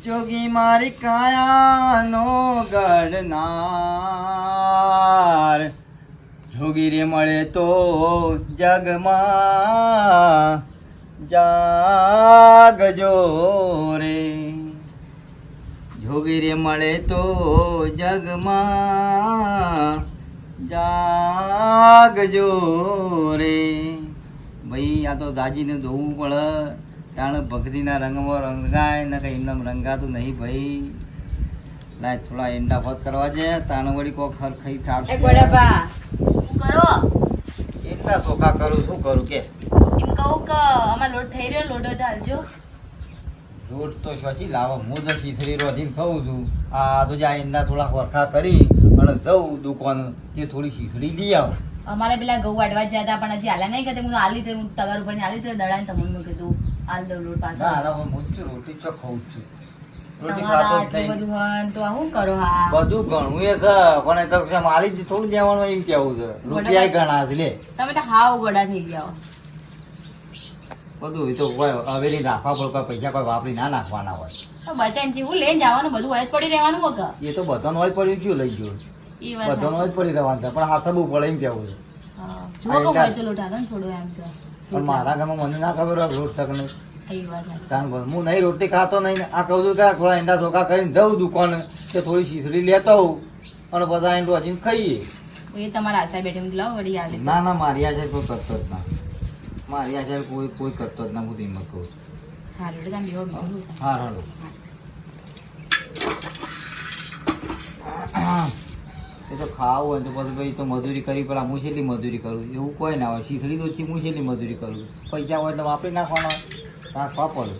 જોગી મારી કાયાનો ગણનાર જોગી રે મળે તો જગમાં જાગજો રે જોગી રે મળે તો જગમાં જાગજો રે ભાઈ આ તો દાજીને જોવું પડે તાણ ભક્તિના રંગમાં રંગાય ને કંઈ એમને રંગાતું નહીં ભાઈ. લાય થોડા એંડા ફત કરવા છે તાણ વળી કોક ખર ખાઈ એ થાપશે ગોડાબા શું કરો? એંડા ચોખા કરું શું કરું કે? એમ કહું કે અમાર લોટ થઈ રહ્યો લોટો ચાલજો લોટ તો શોચી લાવો હું તો ખીચડી રોધીને ખાઉં છું. આ તો જ્યાં એંડા થોડા વરખા કરી અને જઉં દુકાન તે થોડી ખીચડી લઈ આવું. અમારે પેલા ઘઉં વાડવા જ હતા પણ હજી હાલ્યા નહીં કે હું આલી તો હું તગાર ઉપર આલી તો દડાને તમને કીધું. હાલ દઉં લોટ પાછો. ના ના હું છું રોટી ચો ખાઉં છું. રોટી ખાતો નહીં. બધું હન તો હું કરો હા? બધું ઘણું એ છે પણ એ તો કે મારી જ થોડું જવાનું એમ કેવું છે. રૂપિયા ઘણા છે લે. તમે તો હાવ ગોડા થઈ ગયા બધું એ તો હવેલી નાખવા પડે પૈસા કોઈ વાપરી ના નાખવાના હોય. બચન જેવું લઈને જવાનું બધું હોય પડી રહેવાનું કોક એ તો બધાનો હોય પડ્યું ક્યું લઈ ગયો? બધાનો હોય પડી રહેવાનું પણ હાથ બહુ પડે એમ કેવું છે. હા. જો કોઈ તો લોટ હાલો ને એમ કે પણ મારા ઘરમાં મને ના ખબર હોય રોટ શકને હું નહીં રોટી ખાતો નહીં આ કહું છું કે થોડા ઈંડા ધોકા કરીને જઉં દુકાને કે થોડી શીસડી લેતો હોઉં અને બધા ઈંડો હજી ખાઈએ. એ તમારા આશા બેઠે લાવ વળી હાલે. ના ના મારી આશા કોઈ કરતો જ ના. મારી આશા કોઈ કોઈ કરતો જ ના હું તેમ કહું છું? હા હાલો. એ તો ખાવું હોય તો પછી ભાઈ તો મજૂરી કરી પડે. હું છેલ્લી મજૂરી કરું એવું કોઈ ના હોય. શીખડી તો ઓછી હું મજૂરી કરું પૈસા હોય એટલે વાપરી નાખવાના. નાખવા પડે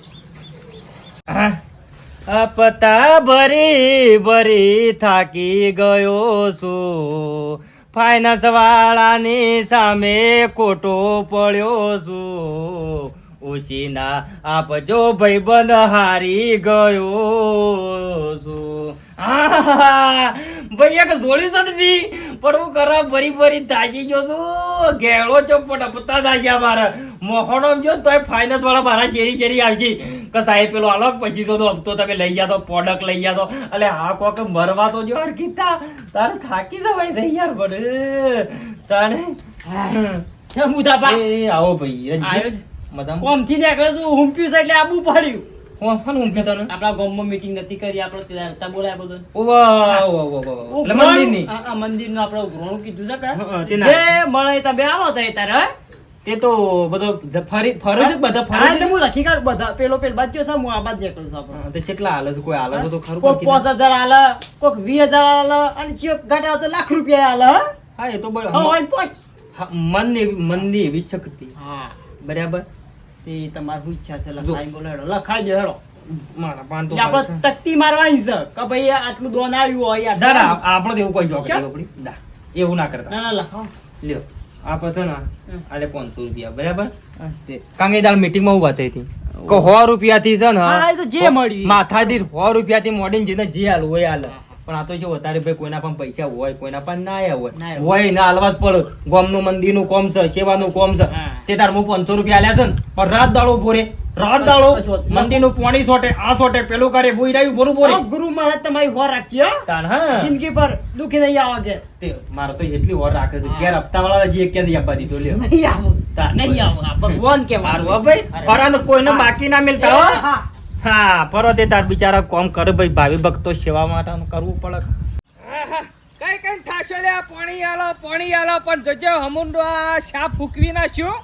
પતા ભરી ભરી થાકી ગયો છું. ફાઇનાન્સ વાળાની સામે ખોટો પડ્યો છું. ઉશીના આપજો ભાઈબંધ હારી ગયો છું! ભાઈ એક છે ને બી. પણ હું કરા ભરી ભરી તાજી ગયો છું. ઘેળો છો પટપતા તાજ્યા મારા મોહણો જો તોય ફાઇનાન્સ વાળા મારા ચેરી ચેરી આવજી કે સાહેબ પેલો અલગ પછી તો હપ્તો તમે લઈ ગયા તો પ્રોડક્ટ લઈ ગયા તો એટલે હા કોક મરવા તો જો અર્કિતા તારે થાકી જવાય છે યાર પણ તારે હું તાપા એ આવો ભાઈ મજા કોમથી નીકળે છું હુંપ્યું છે એટલે આબુ પડ્યું. કોણ કોણ તને આપણા ગામમાં મીટિંગ નથી કરી આપણે ત્યાં હતા બોલાય બધું. ઓવા ઓવા ઓવા ઓવા એટલે મંદિરની? આ- આ મંદિરનું આપણે ઉઘરાણું કીધું છે કે હં, તે ના. જે મળે તમે આવો તો તારે તે તો બધો ફરી ફરે બધા હા, એટલે હું લખી કાઢ બધા પેલો પેલો બાજ્યો છે હું આ બાજ નીકળું છું આપણે. તે કેટલા હાલે છે? કોઈ હાલે તો ખરું કોક પાંચ હજાર આલે કોક વીસ હજાર આલે અને ચેક ઘટાડો તો લાખ રૂપિયા આલે હે? હા એ તો બરાબર. હા, હોય ને પાંચ. મનની મનની એવી શક્તિ. હા. બરાબર? તે તમારી શું ઈચ્છા છે લખાઈ બોલો હેડો લખાઈ દે હેડો મારા પાન તો આપણે તકતી મારવાની છે કે ભાઈ આટલું દોન આવ્યું હોય યાર ના ના આપણે તો એવું કોઈ જોક કેમ? આપણી એવું ના કરતા. ના ના લખાવો લ્યો આ પછી ને. આલે રૂપિયા બરાબર? હા. તે કારણ કે દાળ મીટિંગમાં હું થઈ હતી. કે રૂપિયા થી છે ને તો જે મળ્યું. માથાથી સો રૂપિયાથી મોડીને જેને જે હાલ હોય હાલ. પણ આ તો છે વધારે ભાઈ કોઈના પણ પૈસા હોય કોઈના પણ ના આયા હોય. હોય. ના હાલવા જ પડે. ગામનું મંદિરનું કોમ છે સેવાનું કોમ છે. તે તાર હું પાંચસો રૂપિયા આલ્યા છે ને પણ રાત દાડો ભોરે રાત દાડો મંદિરનું પાણી સોટે આ સોટે પેલું કરે ભૂઈ રહ્યું ભોરું ભોરે ગુરુ મહારાજ તમારી હોર રાખી હો. તાણ હા. જિંદગી પર દુખી નહીં આવે છે મારે તો એટલી હોર રાખે છે. ઘેર હપ્તા વાળા જે ક્યાંથી આપવા દીધો લ્યો? નહીં આવું. નહીં આવું. ભગવાન કે મારું ભાઈ. ફરાને કોઈને બાકી ના મિલતા હો. હા પરો તે તાર બિચારા કોમ કરે ભાઈ, ભાવિ ભક્તો સેવા માટે કરવું પડે. કઈ કઈ થાશો લે પાણી આલો પાણી આલો, પણ જજો હમુંડો આ શા ફૂકવી નાખ્યો.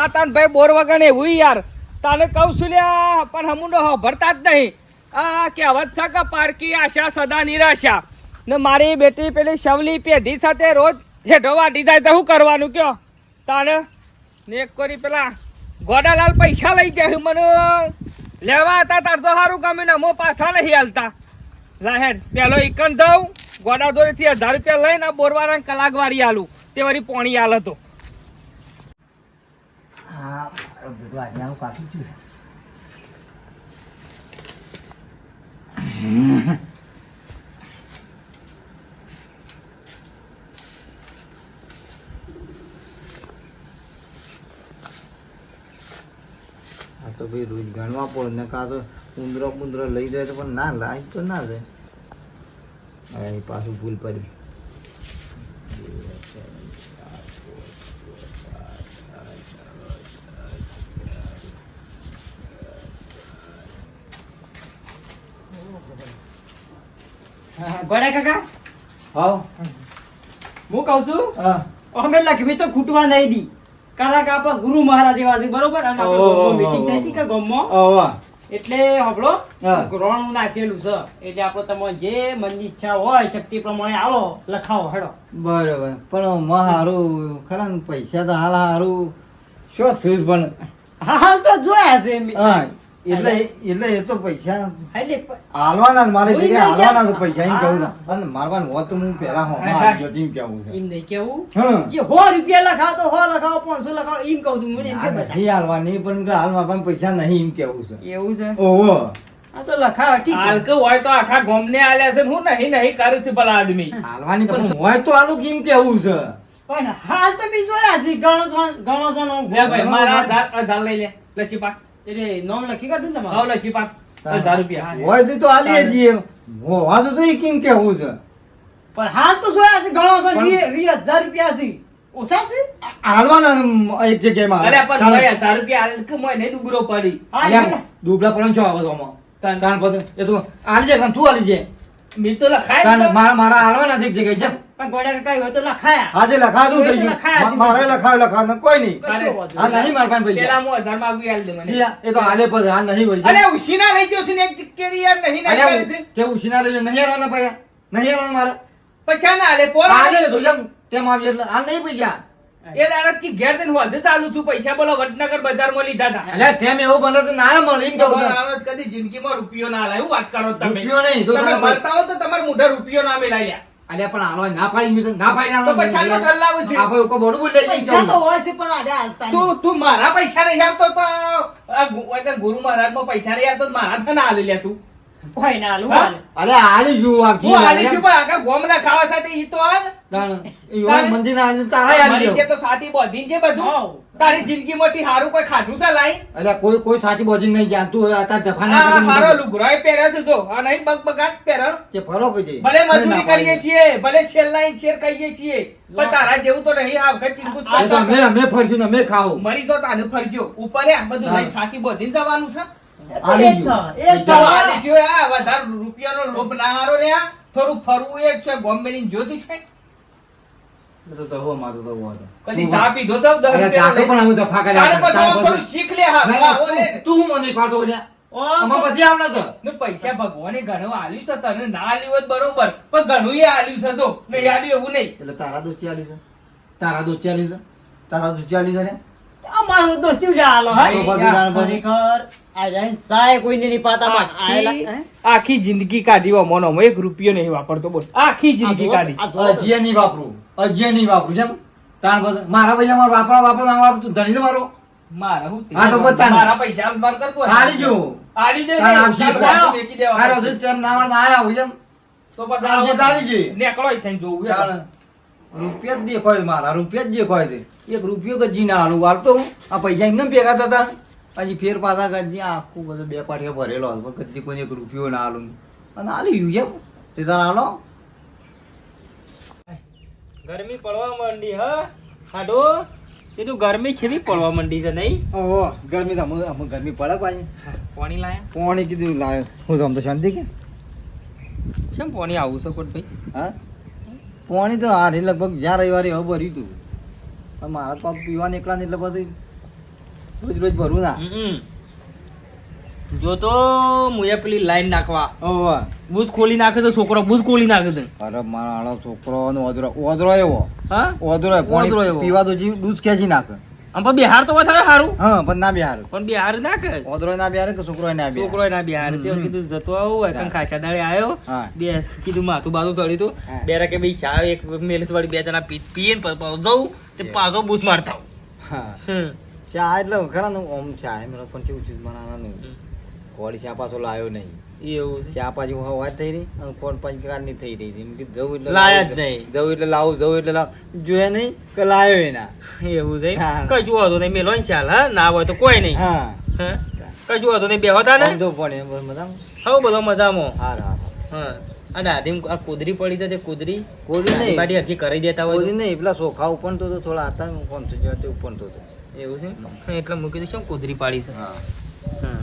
આ તાન ભાઈ બોર વગર એવું યાર. તાને કહું છું લ્યા પણ હમુંડો ભરતા જ નહીં. આ કહેવત છે કે પારકી આશા સદા નિરાશા. ને મારી બેટી પેલી શવલી પેધી સાથે રોજ હેઠો વાટી જાય તો શું કરવાનું કયો? તાને ને એક કરી પેલા ગોડાલાલ પૈસા લઈ જાય મને. લેવા હતા, તાર તો સારું ને મો પાછા નહીં હાલતા. લાહેર પેલો ઇકન જાઉં ગોડા દોરીથી હજાર રૂપિયા લઈને બોરવાળા કલાક વાળી આલું. તે વળી પોણી હાલ હતો. હા બેટો આજે આવું પડે ને કાં તો ઉંદરો કુંદરો લઈ જાય તો પણ ના લાય તો ના જાય હવે પાછું ભૂલ પડી. ગોડા કાકા. હાવ હું કહું છું અમે લક્ષ્મી તો ખૂટવા નહીં દી. કારણ કે આપણા ગુરુ મહારાજ એવા છે બરોબર? અને આપણે મીટિંગ થઈ હતી કે ગામમાં? એટલે આપણો. ગ્રહણ નાખેલું છે. એટલે આપણે તમારે જે મનની ઈચ્છા હોય શક્તિ પ્રમાણે આલો લખાવો હેડો. બરોબર. પણ હારું ખરા ને પૈસા તો હાલ હારું. શું શું પણ? હા હાલ તો જોયા છે એટલે એટલે એ તો પૈસા હાલવાના મારે ભેગા હાલવાના તો? પૈસા એમ કહું હા. છું અને મારવાનું હોત તો હું પહેલા હો હા, હા. એમ કેવું છે. એમ નહીં કેવું હા. જે સો રૂપિયા લખાવ તો હો લખાવ પાંચસો લખાવો એમ કહું છું મને એમ કે નહીં હાલવાની પણ કે હાલ પૈસા નહીં એમ કેવું છે. એવું છે? ઓહો. આ તો લખાવો ઠીક છે. હોય તો આખા ગોમને આલ્યા છે હું નહીં નહીં કરું છું ભલા આદમી. હાલવાની પણ હોય તો હાલું કેમ કેવું છે? પણ હાલ તો બી જોયા છે નો લે ભાઈ મારા હજાર લઈ લે લચી પાક એટલે નોમ લખી કાઢું ને હાવ તમારું પાક. હજાર રૂપિયા. હોય તો તો હાલીએ હોવા તો તો એ કેમ કેવું છે? પણ હાલ તો જોયા છે ગણો છો વીસ હજાર રૂપિયા છે. ઓછા છે? હાલવાના એક જગ્યામાં અરે પણ ભાઈ હજાર રૂપિયા હાલ કે મોય નહીં દુબરો પડી. દુબળા પડે છો આવો તાન- તાન પછી એ તો આલી જાય તું આલી જાય. મેં તો લખાય તાન જ તો. મારા મારા હાલવાના છે જગ્યાએ છે. પણ ગોડા કાકા હોય તો લખાયા. આજે લખાતું થઈ ગયું. લખાયા છે. મા- મારે લખાયું લખાયું કોઈ નહીં. આ નહીં. માર પાસે પેલા હું હજારમાં આવી આલી દે મને એ તો હાલે પછી હાલ નહીં વળી અરે ઉશીના લઈ ગયો છે ને એક કેરી યાર નહીં ના કરે છે. કે ઉછીના લેજો નહીં હાલવાના પૈયા નહીં હાલવાના મારે? પૈસા ના આલે પોર તો જેમ તેમ આવી એટલે હાલ નહીં પૈસા. એ દાડત કી ઘેર જઈને હું હજુ ચાલુ છું. પૈસા બોલો વડનગર બજારમાં લીધા હતા. એટલે તેમ એવું બને તો ના મળે એમ કહું છું. કદી જિંદગીમાં રૂપિયો ના લાય હું વાત કરો તમે. રૂપિયો નહીં, તો તમે મળતા હો તો તમારા મુઢે રૂપિયો ના મેલાયા. અલ્યા પણ હાલવા ના પાડી મેં ના પાડી ના પૈસા તો ઘર લાવું છે. આપણે કો બડું બોલે પૈસા તો હોય છે પણ આજે હાલતા તું તું મારા પૈસા નહીં આવતો તો ગુરુ મહારાજમાં પૈસા નહીં આવતો તો મારા થા ના આલી લે તું. કોઈ ના હાલું હા? હાલે. અલ્યા હાલી આ હું આલી છું પણ આખા ગોમના ખાવા સાથે ઈ તો હાલ તાણ, મંદિર ના હાલી તારા હાલી મારી તો સાથી બોધીન છે બધું. તારી જિંદગી માંથી હારું કોઈ ખાધું છે લાઈ અલ્યા કોઈ કોઈ સાચી બોજી નહીં જાણતું હવે અત્યારે જફા ના આ કરી. હારો મૂકી. લુગડો છે જો. આ નહીં બગ બગાટ પહેરણ. તે ફરો પછી. ભલે મજૂરી કરીએ છીએ ભલે શેર લાઈન શેર ખાઈએ છીએ પણ તારા જેવું તો નહીં આ વખત તો અમે અમે ફરશું ને અમે ખાવું. મરી તો તાને ફરજો. ઉપર બધું હા. સાથી બોધીને જવાનું છે. એક એક વધારે રૂપિયાનો લોભ ના હારો રહ્યા થોડું ફરવું એ છે ગોમ મેલીને જોશી છે? તો તો હો મારું તો હો કદી સા પીધો સૌ પણ. જફા કર્યા શીખ લે હા. તું- મને પૈસા ભગવાને ઘણું આલ્યું છે તને ના આલ્યું હોત બરોબર પણ ઘણું એ આલ્યું છે તો નહીં આલ્યું એવું નહીં. એટલે તારા દોચી આલ્યું છે. તારા દોચી આલ્યું છે. તારા દોચી આલ્યું છે ને? મારું દોસ્તી જ હાલો, હા? આખી જિંદગી કાઢી મોનો એક રૂપિયો નહીં વાપરતો બોલ. આખી જિંદગી કાઢી. આ નહીં વાપરું. હજીએ નહીં વાપરું. જેમ તાર પછી મારા પૈસા મારો વાપરા વાપરો ના વાપરું તું ધણી મારો. મારા હું હા, તો બસ મારા પૈસા કરતો હોય. ગયો. દે તેમ ના ના આયા તો ગઈ. નેકળો. રૂપિયા જ દેખાય છે મારા રૂપિયા જ દેખાય છે. એક રૂપિયો ગજી ના હાલું વાળતો હું. આ પૈસા એમને ભેગા થતા. હજી ફેર પાછા ગજી આખું બધું બે પાઠે ભરેલો હતો. પણ ગજી કોઈ એક રૂપિયો ના હાલું અને હાલી ગયું એમ. તે તારા હાલો. ગરમી પડવા માંડી હા? હાડો? એ તો ગરમી છે પડવા માંડી છે નહીં? ઓહો ગરમી તો અમે ગરમી પડે પાછી. પાણી લાયા? પાણી કીધું લાયો. હું તો આમ તો શાંતિ કે? કેમ પાણી આવું છે કોટ હા? પાણી તો હારે લગભગ જ્યાં રવિવારે હવે ભર્યું તું. પણ મારા તો પીવા પીવાનું એકલા ને એટલે પછી રોજ રોજ ભરું ના. જો તો મુએ પેલી લાઈન નાખવા. ઓહો બુસ ખોલી નાખે છે છોકરો બુસ ખોલી નાખે છે. અરે મારા છોકરો નો ઓદરો ઓદરો એવો. હા? ઓદરો. ઓદરો એવો. પીવા તો જીવ દૂધ ખેંચી નાખે. આમ પણ બિહાર તો વધારે સારું હા પણ ના બિહાર. પણ બિહાર નાખે ઓદરો ના બિહાર કે છોકરો ના બિહાર? છોકરો ના બિહાર. તે કીધું જતો આવું. એકમ ખાચા દાડે આવ્યો બે કીધું માથું બાથું ચડી તું. બેરા કે ભાઈ ચા એક મેલેસ વાળી બે જણા પી પીએ ને પાછો જવું તે પાછો બૂસ મારતા હા. ચા એટલે ખરા ને ઓમ ચા એમ પણ કેવું ચીજ બનાવવાનું કોળી ચા પાછો લાવ્યો નહીં. એવું છે? ચા પાછી હું વાત થઈ રહી અને કોણ પંચકારની થઈ રહી હતી. એમ કે જવું એટલે લાયા જ નહીં. જવું એટલે લાવું જવું એટલે લાવું. જોયે નહીં કે લાવ્યો એના. એવું છે? હા. કશું હોતું નહીં મેલો ને ચાલ હા? ના હોય તો કોઈ નહીં. હા. હા? કશું વાંધો નહીં બેહો તા ને જો પણ એમ મજામાં? હવે બધો મજામાં. હાર હા હા. અને દાદી આ કુદરી પડી છે તે કુદરી? કુદરી નહીં. બાડી હરખી કરી દેતા હોય કુદરી નહીં પેલા સોખા ઉપર તો થોડા હતા હું કોણ છે ઉપર તો. એવું છે? એટલે મૂકી દઈશું કુદરી પાડી છે? હા. હા.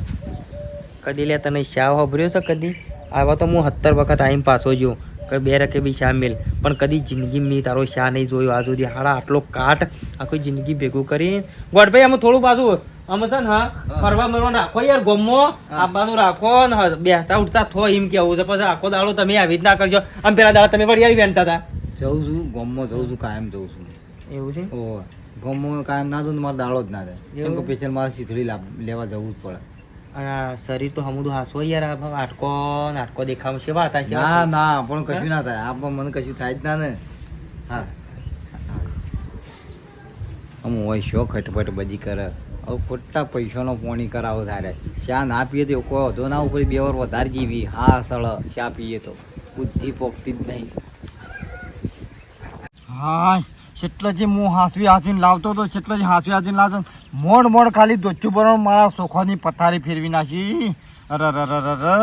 કદી લે તને શા વાપર્યો છે કદી? આવા તો હું સત્તર વખત આવીને પાછો જ્યો. કે બે રકે બી શા મેલ. પણ કદી જિંદગી મેં તારો શા નહીં જોયો આ સુધી. હાડા આટલો કાટ આખી જિંદગી ભેગું કરી ગોડભાઈ આમ થોડું પાછું આમ છે ને હા ફરવા મરવાનું રાખો યાર ગમો. આપવાનું રાખો ને બેસતા ઉઠતા થો એમ કેવું છે. પછી આખો દાડો તમે આવી રીતના કરજો. આમ પેલા દાડા તમે વડિયાળી વેણતા હતા. જઉં છું ગમો જઉં છું કાયમ જઉં છું. એવું છે? ઓહો. ગમમાં કાયમ ના દઉં તો મારે દાળો જ ના થાય. કેમ કે એવું? મારે શીતળી લેવા જવું જ પડે. અને આ શરીર તો હમું હાસવો યાર આ ભાવ આટકો ને આટકો દેખાવ વાત છે ના ના પણ કશું ના થાય. આપમાં મને કશું થાય જ ના ને. હા. આમ હોય શો ખટપટ બધી કરે. હવે ખોટા પૈસાનો પોણી કરાવો થાય શા ના પીએ તો કોઈ વધો ના ઉપર બે વાર વધારે જીવી. હા સળ શા પીએ તો? બુદ્ધિ પોખતી જ નહીં. હા કેટલા જે હું હાંસવી હાંસવીને લાવતો હતો કેટલા જે હાંસવી હાંસવીને લાવતો મોડ મોડ ખાલી દોચ્યું બરોબર મારા સોખાની પથારી ફેરવી નાખી. અરે અરે અરે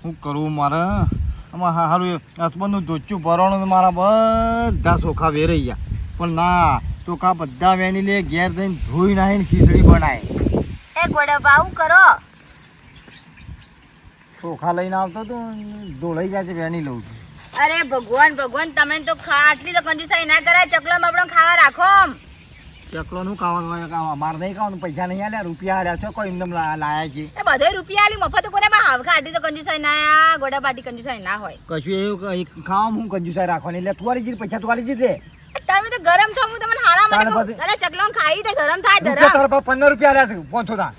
શું કરવું મારે? આમાં હા સારું હસબન્ડનું દોચ્યું ભરણ મારા બધા સોખા વેરાઈ ગયા. પણ ના ચોખા બધા વેણી લે ઘેર જઈને ધોઈ નાખીને ખીચડી બનાય. એ ગોડા ભાવ કરો. ચોખા લઈને આવતો તો ધોળાઈ જાય છે વેણી લઉં છું. અરે ભગવાન ભગવાન તમે તો ખા આટલી તો કંજુસાઈ ના કરાય ચકલો આપણો ખાવા રાખો ચકલોનું ખાવાનું હોય કાં મારે નહીં ખાવાનું પૈસા નહીં આલ્યા રૂપિયા આલ્યા છો કોઈ એમને લાયા છે? એ બધો રૂપિયા આલી મફત કોને માં હાવ ખાટી તો કંજુસાઈ ના ગોડા પાટી કંજુસાઈ ના હોય. કશું એવું ખાવા હું કંજુસાઈ રાખવાની એટલે તું આલી પૈસા તું આલી દે તમે તો ગરમ થો હું તમને હારા મને કહું. અરે ચકલો ખાઈ તો ગરમ થાય ધરમ. તારા પાસે પંદર રૂપિયા આલ્યા છે પાંચસો તા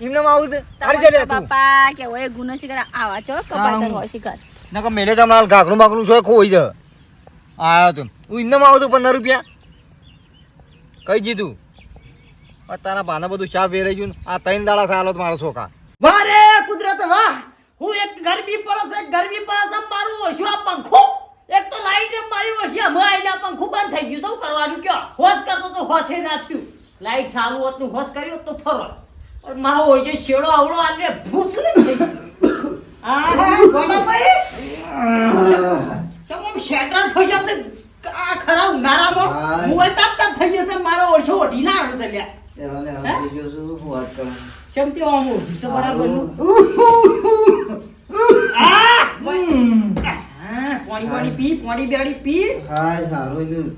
એમને આવું હારી તમારે બાપા કે ઓય ગુનો શિકાર. આવા છો કપાળ હોય શિકાર. નકર મેલે જ હમણાં ઘાઘરું બાઘરું છો ખોઈ છે આયો તું. હું ઇન્દમ આવું તું પંદર રૂપિયા. કઈ જીધું તારા બાના બધું ચા વેરાઈ ગયું આ ત્રણ દાડા તો મારો છોકરા. મારે કુદરત, વાહ. હું એક ગરમી પડે છે ગરમી પડે છે મારું ઓછું આ પંખું. એક તો લાઈટ મારી ઓછી. અમે આઈને આ પંખું બંધ થઈ ગયું. તો કરવાનું કયો? હોશ કરતો તો હોશે ના થયું. લાઈટ ચાલુ હોત હોશ કર્યો તો ફરો. પણ મારો ઓછો શેડો આવડો, આને ભૂસલી થઈ ગયું. આહા, ગોડાભાઈ કેમ આમ શેટર થઈ જશે આ ખરા ઉનાળામાં. હું. તાપ તાપ થઈ જશે મારો ઓળશો ઓઢી ના આવે છે લ્યા કેમ તે આમ ઓઢી છે બરાબર! હા, પાણી પાણી પી પાણી બેડી પી.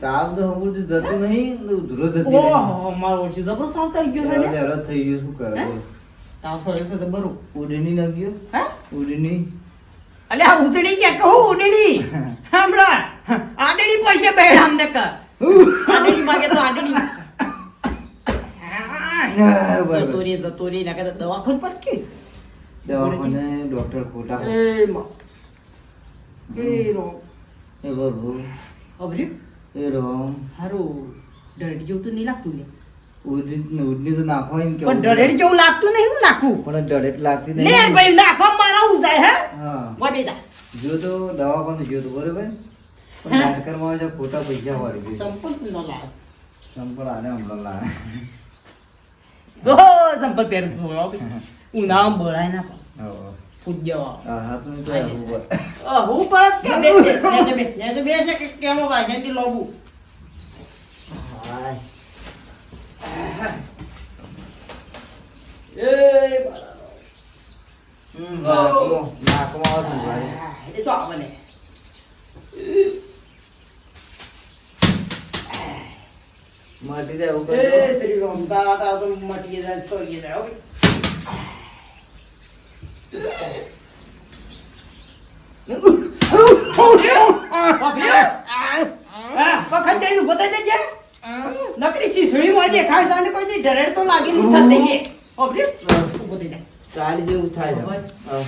તાવ તો હમું જતું નહીં ઉધરો ઓહો મારો ઓળશી જબરો સાવ તારી ગયો છે ને? થઈ ગયું શું કરે? હે? તાવ સળ્યો છે જબરો ઉડની નાખ્યો હે? અલે આ ઉડડી કે કહું હમણાં આડડી પડશે બેડ અમને કર માગે તો આડડી. જતો રે ના કહેતા દવાખાન પર કે? દવાખાને ડોક્ટર ખોટા. એ માં એ રો એ અબરી એ રો હારું. ડરડી જેવું તો નહીં લાગતું ને. ઉડની નાખો એમ પણ કેવું જેવું લાગતું નહીં હું નાખું. પણ ડરેટ લાગતી લે નહીં. ભાઈ નાખવા મારા હું હે? હા. બેટા જો. તો દવાખાને જો તો બરોબર. પણ ડાક્ટરમાં જો ખોટા પૈસા વાળી દે સંપલ નો લાગ સંપલ આને હમણાં લાવે જો સંપલ પહેર ઉનાળા બોલાય ના પણ હા. પૂજ્ય તો હું પણ. કે બે બે બે બે બે છે કે કેમો લોબું. હાય. એ નાકમાં નાકમાં ભાઈ ને જાય તો મટી જાય વખત જઈને ઊભો થઈ જજે નકરી શીસડીમાં દેખાય છે અને કોઈ દી ડરેડ તો લાગી ની નહીં ઓબરી ઊભો થઈ જા ચાલ જેવું થાય છે.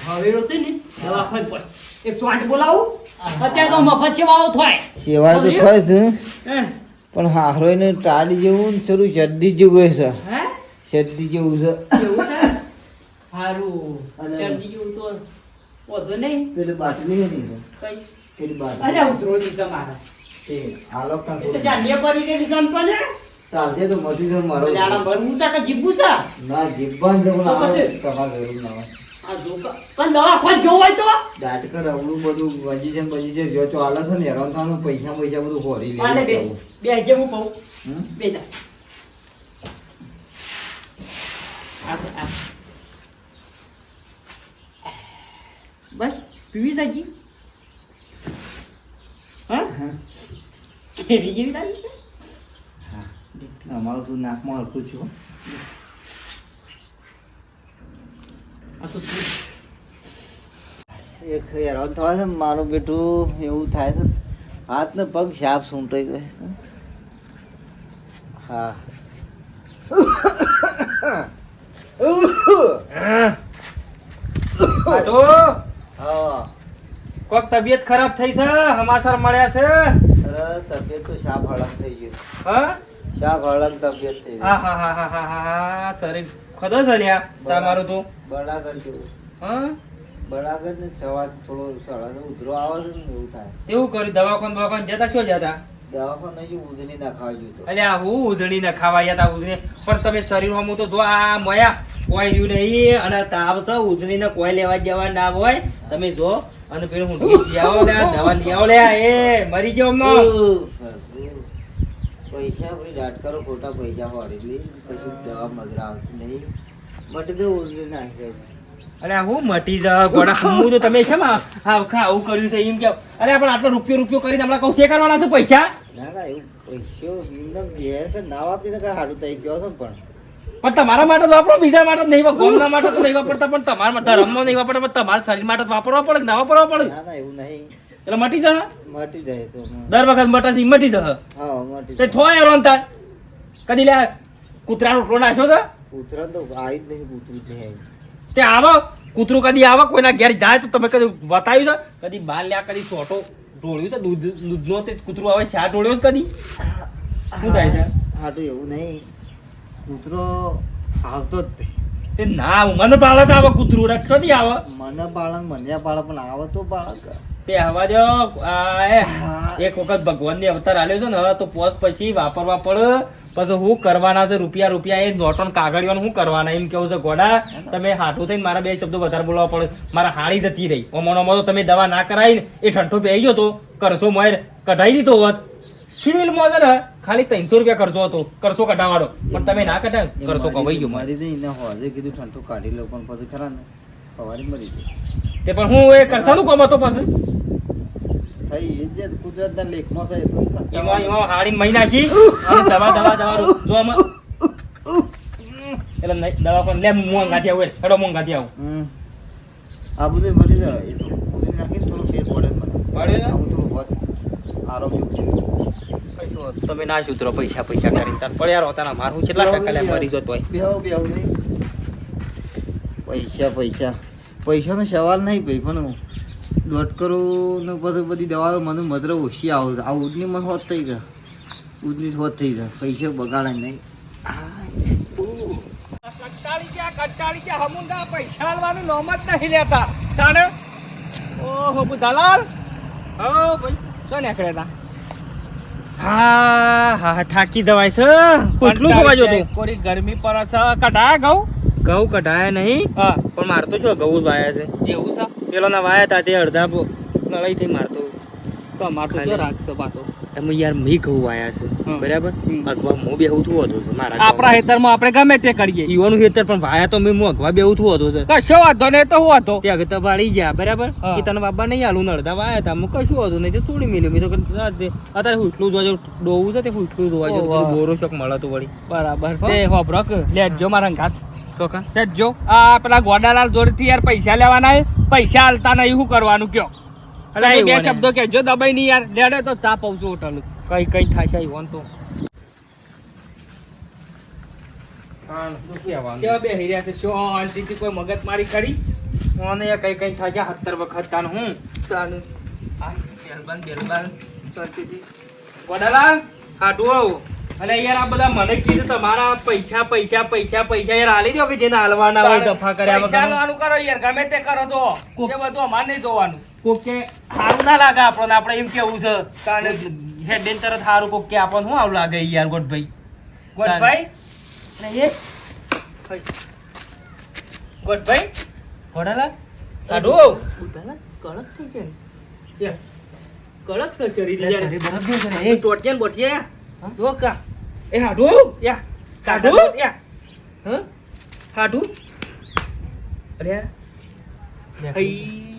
હવે છે ને દવાખાન પર એક આઠ બોલાવું. અત્યારે તો મફત સેવાઓ થાય. સેવાય તો થાય છે. હે? પણ હારો ને ટાળી જેવું ને થોડું શરદી જેવું છે શરદી જેવું છે. હારું. અને- જેવું તો વધુ નહીં. પેલી બાટલી નહીં કઈ? પેલી અલ્યા બાટલી ઉતરો નહીં તમારા તે આલોક કાં એ તો કરી દે સંતો ને? તો મટી તો મારો. આના ભરવું કે જીવવું છે? ના તો તમારે જરૂર ના આ જોકા પણ તો? અવળું બધું બજી છે બજી છે જો તો હાલ છે ને હેરાન થવાનું પૈસા પૈસા બધું હોરી લે બે બે જે હું કહું. હમ? બે જા. આ આ. બસ પીવી સાજી હા. કેવી કેવી લાગી છે? અમારું તું નાકમાં હરખું છું આ તો એક હેરાન થવા છે મારું બેટું એવું થાય છે હાથ ને પગ સાફ સૂંટાઈ ગયો છે હા. કોક તબિયત ખરાબ થઈ છે હમાસર મળ્યા છે. તબિયત તો સાપ હળક થઈ ગયું. હા? સાપ હળક તબિયત થઈ હા હા હા હા હા હા હા શરીર ખદો છે તમારું તો? બળાગર જેવું. હા? બળાગર ને સવાર થોડો સળા ઉધરો આવે છે ને એવું થાય. કર્યું દવાખાન દવાખાન જતા છો જતા દવાખાને હજી ઉધણી ના ખાવા જોઈતો અલ્યા હું ઉધણી ના ખાવા જતા ઉધણી? પણ તમે શરીર હમું તો જો આ મયા કોઈ રહ્યું નહીં અને તાવ છે ઉજળી ને કોઈ લેવા જવા ના હોય. તમે જો અને પેલું હું આવો લે દવા લઈ આવો લે એ મરી જાવ. પૈસા ભાઈ દાટ કરો ખોટા પૈસા હોરી લે કશું દવા મજરા આવતી નહીં. મટી દો ઉધરી નાખી અરે હું મટી જા ગોડા હું તો તમે કેમ આ આ ખા આવું કર્યું છે એમ કે અરે આપણે આટલો રૂપિયો રૂપિયો કરીને હમણાં કહું છે કરવાના છે પૈસા? ના ના એવું પૈસો એકદમ ઘેર કે ના વાપરીને કઈ સારું થઈ ગયો છે પણ. પણ તમારા માટે જ વાપરો બીજા માટે જ નહીં ગોમના માટે તો નહીં વાપરતા પણ તમારા માટે ધર્મમાં નહીં વાપરતા પણ તમારા શરીર માટે જ વાપરવા પડે ના વાપરવા પડે. ના ના એવું નહીં. એટલે મટી જા મટી જાય તો. દર વખત મટા છે મટી જા હા મટી તે થો યાર અંતા કદી લે કૂતરાનો રોટલો નાખ્યો છે? કૂતરા તો આવી જ નહીં કૂતરું છે તે આવો કૂતરું કદી આવો કોઈના ઘેર જાય તો તમે કદી વતાવ્યું છે? કદી બાર લ્યા કદી છોટો ઢોળ્યું છે? દૂધ દૂધનો તે કૂતરું આવે શા ઢોળ્યો છે કદી? શું થાય છે? હાટું એવું નહીં. કૂતરો આવતો જ તે. ના મને પાળત આવે કૂતરું કદી આવે. મને બાળક મને બાળક પણ આવે તો બાળક તે હવા દો. આ એ એક વખત ભગવાનની અવતાર આલ્યો છે ને તો પોસ પછી વાપરવા પડે. પછી હું કરવાના છે રૂપિયા રૂપિયા એ નોટોન કાગળિયો હું કરવાના એમ કેવું છે ગોડા? તમે હાટું થઈને મારા બે શબ્દો વધારે બોલવા પડે. મારા હાડી જતી રહી. ઓમોનો તો તમે દવા ના કરાવી એ ઠંઠો પી ગયો તો. કરશો મોર કઢાઈ દીધો હોત. સિવિલમાં છે ને ખાલી ત્રણસો રૂપિયા ખર્ચો હતો કરશો કઢાવાડો પણ તમે ના કઢાવ કરશો કવાઈ ગયો મારી. દઈ ને હોજે કીધું ઠંડુ કાઢી લો પણ પછી ખરા ને સવારે મરી ગઈ તે પણ હું એ કરશાનું કામ હતો પાસે થઈ જે કુદરતના લેખમાં છે એમાં એમાં હાડી મહિના છી. અને દવા દવા દવા જો આમાં એટલે દવા પણ લે મોં ગાંધી આવું હેડો મોં ગાંધી આવું. આ બધું મરી જાય એ તો નાખીને થોડો ફેર પડે મને. પડે? આવું થોડું આરોગ્ય. તમે ના સુધરો પૈસા પૈસા કરીને. તાર પડ્યા રહો તારા મારું કેટલા ટકા લે મરી જતો હોય બેહો બેહો નહીં પૈસા પૈસા. પૈસાનો સવાલ નહીં ભાઈ પણ દોઢ કરોડ બધું બધી દવાઓ મને મધર ઓછી આવું આ ઉદની મને હોત થઈ ગયા ઉદની હોત થઈ ગયા પૈસા બગાડે નહીં કંટાળી ગયા કંટાળી ગયા હમુંડા પૈસા આલવાનું નોમ જ નહીં. લેતા તાણે ઓહો દલાલ હો ભાઈ શું નીકળ્યા હા હા થાકી દવાય છે. કેટલું જોવા જો તું. કોરી ગરમી પડે છે? કઢાયા ઘઉં? ઘઉં કઢાયા નહીં હા. પણ મારતો શું ઘઉં વાયા છે. એવું છે? પેલો ના વાયા તા તે અડધા નળાઈ થી મારતો. તો મારતો જો રાખશો પાછો. એમ યાર મી ઘઉં આયા છે. બરાબર. અગવા હું બેહું થું હતો છે મારા આપણા હેતરમાં આપણે ગમે તે કરીએ. ઈવાનું હેતર પણ વાયા તો મેં હું અગવા બેહું થું હતો છે. કશો વાંધો નહીં તો હું હતો તે આગળ તો વાળી ગયા બરાબર? હા. કે તને બાબા નહીં આલું નડતા વાયા તા હું કશું હતું નહીં તો છોડી મેલ્યું મેં તો અત્યારે હુટલું જોવા ડોવું છે તે હુટલું જોવા જો. બોરો શોખ મળે તો વળી. બરાબર. તે હોબ્રક લેજો મારા ઘાત શોખા? લેજો આ પેલા ગોડાલાલ જોડેથી યાર પૈસા લેવાના હે પૈસા હાલતા નહીં શું કરવાનું કયો? એટલે બે શબ્દો કે જો દબાઈ નહીં યાર. લેડે તો ચા પાઉં છું હોટલ કઈ કઈ થાશે તો. બે હીર્યા છે? શાંતિથી કોઈ મગજમારી કરી? ઓને યાર કઈ કઈ થાશે સત્તર વખત તાન હું? તાનું આ બેલબાન બેલબાન. શાંતિથી. ગોડાલાલ હાટું આવું. અલે યાર આ બધા મને કીધું તમારા પૈસા પૈસા પૈસા પૈસા યાર આલી દો કે જેને હાલવાના હોય સફા કર્યા વગર. કરો યાર ગમે તે કરો તો એ બધું અમારે નહીં જોવાનું. કોક કે હારું ના લાગે આપણને. આપણે એમ કેવું છે કારણ હેડેન તરત હારું કોક કે આપણને શું આવું લાગે યાર એ હઈ. ગોઠભાઈ ઘોડાલા કાઢો. ઉતારા કડક થઈ જાય. કડક છે શરીર શરીર બરફ જેવું છે ને એ ટોટિયા બોટિયા જો કા. એ હાડુ? યા કાઢો? યા. હ? હાડુ? અરે હઈ.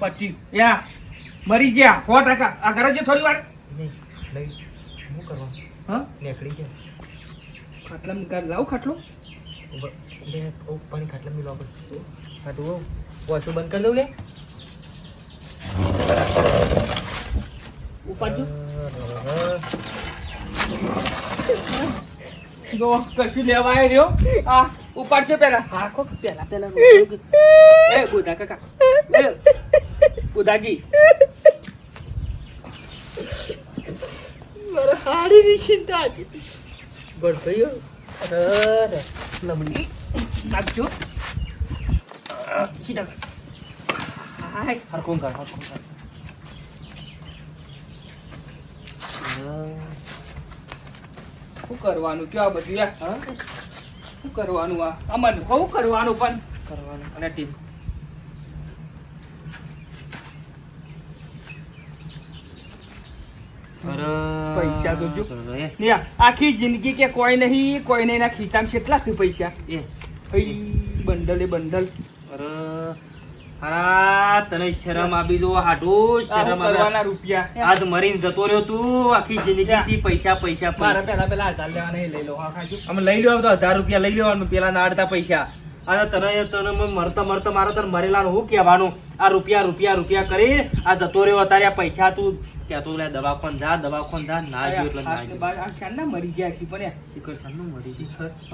પછી યા મરી ગયા. સો ટકા આ ઘરે જો થોડી વાર? લઈ. શું કરવા? હા? નીકળી ગયા. ખાટલા લાવ ખાટલો. પાણી ખાટલા મિલો આપણે હાડુ બંધ કરી દઉં લે. ઉપાડજો. જો કશું લેવાય રહ્યો. આ ઉપાડજો પેલા. હા કો પેલા પેલા. એ ગોદા કાકા. ગોદાજી મારા હાડી ની ચિંતા હતી. ગોઠભાઈઓ અરે લમડી નાખજો સીધા. હાય. હરખું કર હરખું કર શું કરવાનું? કયો આ બધું યાર હા? કરવાનું આ? અમન બહુ કરવાનું પણ. કરવાનું. અને ટીમ. પૈસા જોજો. આખી જિંદગી કે કોઈ નહીં કોઈ નહીં ના ખીચામાં કેટલા છે પૈસા? એ. બંડલ બંડલે બંડલ. અરે હારા તને શરમ આપી દો હાડુ શરમ કરવાના રૂપિયા. આજ મરીને જતો રહ્યો તું આખી જિંદગી થી પૈસા પૈસા મારા પેલા પેલા હજાર લેવાના લઈ લો અમે લઈ લ્યો તો હજાર રૂપિયા લઈ લેવાનું પેલા નાડતા પૈસા. અને તને તને મરતો મરતો મારો તને મરેલા હું કહેવાનું? આ રૂપિયા રૂપિયા રૂપિયા કરી આ જતો રહ્યો અત્યારે આ પૈસા તું કહેતો લે દવાખાન જા દવાખાન જા. ના ગયો એટલે ના મરી ગયા છે પણ. શિખર સાનું મરી ગઈ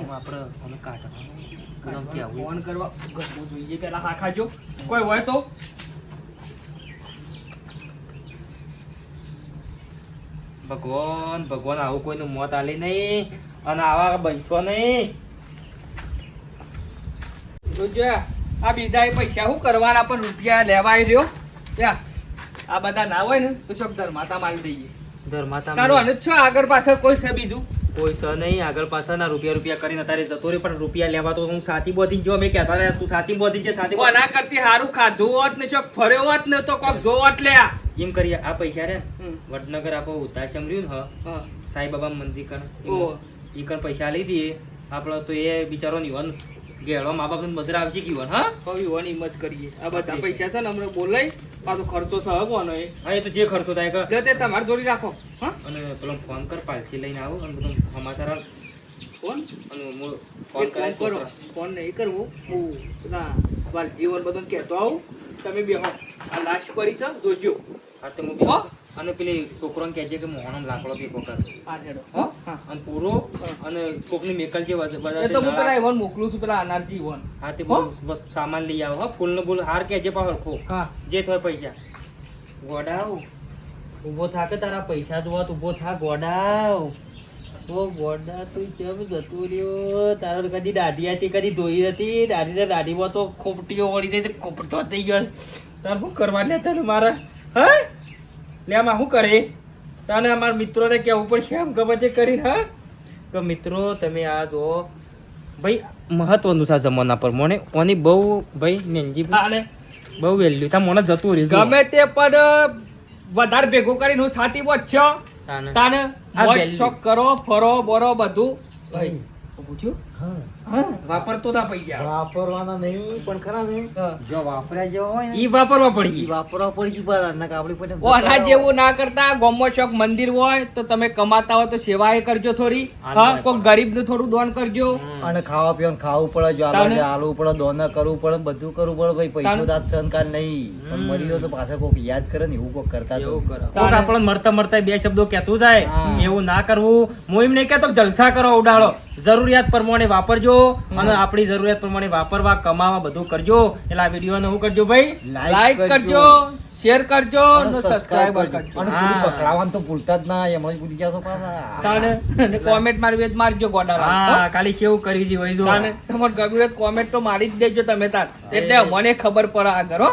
આપણે કાઢવાનું. ફોન કરવા ઘરનું જોઈએ પેલા હા ખાજો કોઈ હોય તો. ભગવાન ભગવાન આવું કોઈનું મોત આલી નહીં અને આવા બનશો નહીં. જોજો આ બીજા એ પૈસા શું કરવાના પણ રૂપિયા લેવાય રહ્યો? યા આ બધા ના હોય ને તો ચોક ધર્માતા મારી દઈએ. ધર્માતા તારો અને છો આગળ પાછળ કોઈ છે બીજું? કોઈ સ નહીં આગળ પાછળના રૂપિયા રૂપિયા કરીને અત્યારે જતો રે પણ રૂપિયા લેવા તો હું સાથી બોધી જો મેં કહેતા રહ્યા તું સાથી બોધી છે સાથી ના કરતી હારું ખાધું હોત ને ચોક ફર્યો હોત ને તો કોક જોવત લ્યા. એમ કરીએ આ પૈસા રે વડનગર આપો ઉતાશમ રહ્યું ને. સાઈ બાબા મંદિર કણ એ કણ પૈસા લઈ દઈએ. આપણો તો એ બિચારો નિવન ગેળો મા બાપ મજરા આવશે કીવન હા? હવે ઈવન એમ જ કરીએ. આ બધા પૈસા છે ને હમણાં બોલાય. પાછો ખર્ચો છે કોનો એ? હા એ તો જે ખર્ચો થાય કે તે તમારે જોડી રાખો હા? અને પેલો ફોન કર પાલથી લઈને આવો અને બધું સમાચાર ફોન? અને ફોન કરો ફોન નહીં કરવો હું ના મારા જીવન બધું કહેતો આવું. તમે બે આ લાશ પડી છે જોજો. હા તો હું? અને પેલી છોકરોને કહેજે કે મોહણમ લાકડો કે કર હો? અને પૂરો અને કોકની મેકલ જે વજ- તો હું પેલા એવન મોકલું છું પેલા અનારજી વન હા તે બસ સામાન લઈ આવો હો ફૂલ નો ફૂલ હાર કહેજે પણ હરખો જે થાય પૈસા. ગોડાવ. ઊભો થા કે તારા પૈસા જોવા ઊભો થા ગોડાવ. ઓ ગોડા તું ચમ જતો રહ્યો? તારો કદી દાઢી હતી કદી ધોઈ હતી? દાઢી ને દાઢીમાં તો ખોપટીઓ વળી થઈ ખોપટો થઈ ગયો. તાર શું કરવા લે તને મારા? હા? લે આમાં શું કરે? તને અમારા મિત્રોને કેવું પડશે આમ ગમે તે કરીને હા? કે મિત્રો તમે આ જો ભાઈ મહત્વનું છે આ જમાના પ્રમાણે. ઓની બહુ ભાઈ નેનજી અને બહુ વેલ્યુ તા મને જતું રહ્યું ગમે તે પણ વધારે ભેગું કરીને હું સાતી વોચ છો. તાને. તાને આ મોજ કરો ફરો બરો બધું. ભાઈ પૂછ્યું હા. વાપરતો તા પૈસા. વાપરવાના નહીં પણ ખરા ને જો વાપર્યા જેવા હોય ને ઈ વાપરવા ઈ વાપરવા પડી ગયું બરાબર નકર આપણી પાસે ઓના જેવું ના કરતા ગોમો ચોક મંદિર હોય તો તમે કમાતા હોય તો સેવાએ કરજો થોડી. હા કોક ગરીબનું થોડું દોન કરજો. અને ખાવા પીવાનું ખાવું પડે જો તાને? આલવું પડે દોન કરવું પડે બધું કરવું પડે ભાઈ પૈસો દાત ચંકાર નહીં. પણ મરી ગયો તો પાછા કોક યાદ કરે ને એવું કોક કરતા તો. કોક આપણે મરતા મરતા બે શબ્દો કહેતું જાય એવું ના કરવું. હું એમ નહીં કહેતો કે જલસા કરો ઉડાડો. જરૂરિયાત પ્રમાણે વાપરજો અને આપણી જરૂરિયાત પ્રમાણે વાપરવા કમાવા બધું કરજો. એટલે આ વિડીયોને હું કરજો ભાઈ. લાઈક કરજો. શેર કરજો અને અને કરજો. અને. પકડાવાનું તો ભૂલતા જ ના એમાં જ ભૂલી જાશો પાછા. તાને અને કોમેન્ટ મારી વેદ મારજો ગોડા હા કાલી કેવું કરી જો. તાને તમારે ગમ્યું હોય કોમેન્ટ તો મારી જ દેજો તમે તાર. એટલે મને ખબર પડે આગળ હો.